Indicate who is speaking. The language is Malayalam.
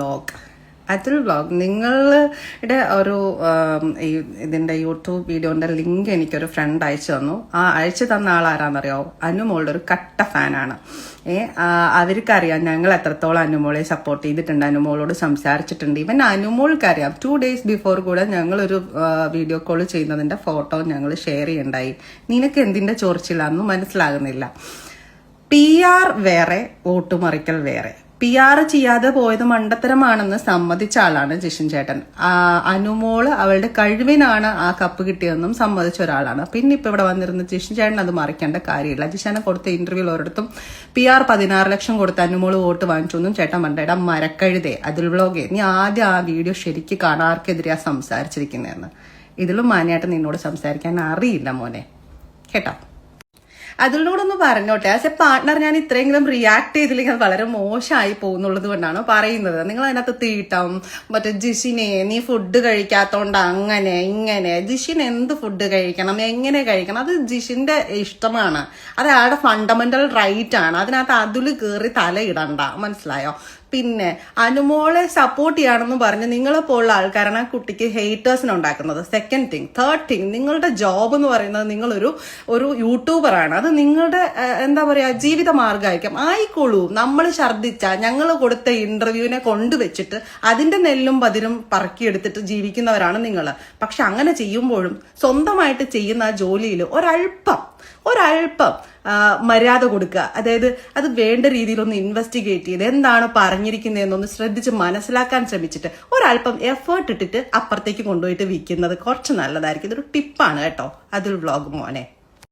Speaker 1: വ്ളോഗ് അതിൽ വ്ളോഗ് നിങ്ങളുടെ ഒരു ഇതിന്റെ യൂട്യൂബ് വീഡിയോന്റെ ലിങ്ക് എനിക്കൊരു ഫ്രണ്ട് അയച്ചു തന്നു. ആ അയച്ചു തന്ന ആൾ ആരാന്നറിയോ? അനുമോളുടെ ഒരു കട്ട ഫാനാണ് ഏ അവർക്കറിയാം ഞങ്ങൾ എത്രത്തോളം അനുമോളെ സപ്പോർട്ട് ചെയ്തിട്ടുണ്ട് അനുമോളോട് സംസാരിച്ചിട്ടുണ്ട്. ഇവൻ അനുമോൾക്കറിയാം ടു ഡേയ്സ് ബിഫോർ കൂടെ ഞങ്ങളൊരു വീഡിയോ കോൾ ചെയ്യുന്നതിന്റെ ഫോട്ടോ ഞങ്ങൾ ഷെയർ ചെയ്യണ്ടായി. നിനക്ക് എന്തിന്റെ ചോർച്ചില്ലാന്നും മനസ്സിലാകുന്നില്ല. പി ആർ വേറെ വോട്ടുമറിക്കൽ വേറെ. പി ആർ ചെയ്യാതെ പോയത് മണ്ടത്തരമാണെന്ന് സമ്മതിച്ച ആളാണ് ജിഷൻ ചേട്ടൻ. അനുമോൾ അവളുടെ കഴിവിനാണ് ആ കപ്പ് കിട്ടിയതെന്നും സമ്മതിച്ച ഒരാളാണ്. പിന്നെ ഇപ്പൊ ഇവിടെ വന്നിരുന്ന ജിഷൻ ചേട്ടൻ അത് മറിക്കേണ്ട കാര്യമില്ല. ജിഷനെ കൊടുത്ത ഇന്റർവ്യൂവിൽ ഓരോടത്തും പി ആർ പതിനാറ് ലക്ഷം കൊടുത്ത് അനുമോൾ വോട്ട് വാങ്ങിച്ചു എന്നും ചേട്ടൻ പറഞ്ഞ മരക്കഴുതേ അതിൽ വ്ളോഗേ നീ ആദ്യം ആ വീഡിയോ ശരിക്ക് കാണാർക്കെതിരെയാ സംസാരിച്ചിരിക്കുന്നതെന്ന്. ഇതിലും മാന്യമായിട്ട് നിന്നോട് സംസാരിക്കാൻ അറിയില്ല മോനെ. കേട്ടോ? അതിലൂടൊന്ന് പറഞ്ഞോട്ടെ. ആസ് എ പാർട്ട്ണർ ഞാൻ ഇത്രയെങ്കിലും റിയാക്ട് ചെയ്തില്ലെങ്കിൽ അത് വളരെ മോശമായി പോകുന്നുള്ളത് കൊണ്ടാണ് പറയുന്നത്. നിങ്ങൾ അതിനകത്ത് തീട്ടം മറ്റേ ജിഷിനെ നീ ഫുഡ് കഴിക്കാത്തോണ്ട് അങ്ങനെ ഇങ്ങനെ. ജിഷിൻ എന്ത് ഫുഡ് കഴിക്കണം എങ്ങനെ കഴിക്കണം? അത് ജിഷിന്റെ ഇഷ്ടമാണ്. അത് അയാളുടെ ഫണ്ടമെന്റൽ റൈറ്റ് ആണ്. അതിനകത്ത് അതിൽ കയറി തലയിടണ്ട. മനസ്സിലായോ? പിന്നെ അനുമോളെ സപ്പോർട്ട് ചെയ്യണമെന്ന് പറഞ്ഞ് നിങ്ങളെ പോലുള്ള ആൾക്കാരാണ് ആ കുട്ടിക്ക് ഹേറ്റേഴ്സിനെ ഉണ്ടാക്കുന്നത്. സെക്കൻഡ് തിങ് തേർഡ് തിങ് നിങ്ങളുടെ ജോബ് എന്ന് പറയുന്നത് നിങ്ങളൊരു ഒരു യൂട്യൂബറാണ് അത് നിങ്ങളുടെ എന്താ പറയുക ജീവിത മാർഗമായിരിക്കും ആയിക്കോളൂ നമ്മൾ ഛർദ്ദിച്ച ഞങ്ങൾ കൊടുത്ത ഇന്റർവ്യൂവിനെ കൊണ്ടുവച്ചിട്ട് അതിന്റെ നെല്ലും പതിരും പറക്കിയെടുത്തിട്ട് ജീവിക്കുന്നവരാണ് നിങ്ങൾ പക്ഷെ അങ്ങനെ ചെയ്യുമ്പോഴും സ്വന്തമായിട്ട് ചെയ്യുന്ന ആ ജോലിയിൽ ഒരല്പം ഒരല്പം മര്യാദ കൊടുക്കുക. അതായത് അത് വേണ്ട രീതിയിലൊന്ന് ഇൻവെസ്റ്റിഗേറ്റ് ചെയ്ത് എന്താണ് പറഞ്ഞിരിക്കുന്നതെന്നൊന്ന് ശ്രദ്ധിച്ച് മനസ്സിലാക്കാൻ ശ്രമിച്ചിട്ട് ഒരല്പം എഫേർട്ട് ഇട്ടിട്ട് അപ്പുറത്തേക്ക് കൊണ്ടുപോയിട്ട് വിൽക്കുന്നത് കുറച്ച് നല്ലതായിരിക്കും. ഇതൊരു ടിപ്പാണ് കേട്ടോ. അതിൽ വ്ളോഗ് മോനെ.